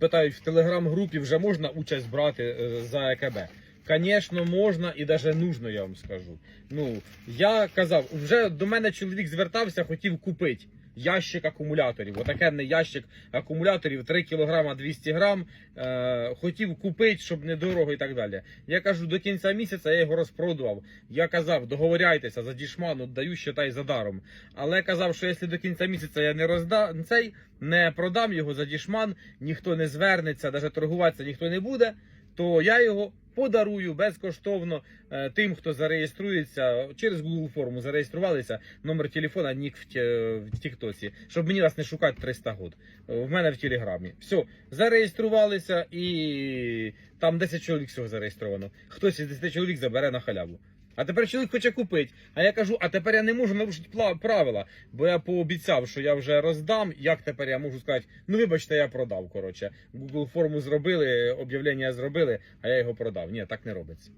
Питають в телеграм-групі вже можна участь брати е, за ЕКБ. Звісно, можна і навіть нужно, я вам скажу. Ну, я казав, вже до мене чоловік звертався, хотів купити ящик акумуляторів. Отаке не ящик акумуляторів 3 кг 200 грам. Е, хотів купити, щоб недорого і так далі. Я кажу, до кінця місяця я його розпродував. Я казав, договоряйтеся за дішман, даю считай за даром. Але казав, що якщо до кінця місяця я не роздам цей, не продам його за дішман, ніхто не звернеться, навіть торгуватися ніхто не буде, то я його подарую безкоштовно е, тим, хто зареєструється через Google форму, зареєструвалися, номер телефона, нік в, ті- в Тіктоці, щоб мені вас не шукати 300 год. Е, В мене в Телеграмі. Все, зареєструвалися і там 10 чоловік всього зареєстровано. Хтось із 10 чоловік забере на халяву. А тепер чоловік хоче купити. А я кажу, а тепер я не можу нарушити правила, бо я пообіцяв, що я вже роздам. Як тепер я можу сказати, ну вибачте, я продав. Коротше, Google форму зробили, об'явлення зробили, а я його продав. Ні, так не робиться.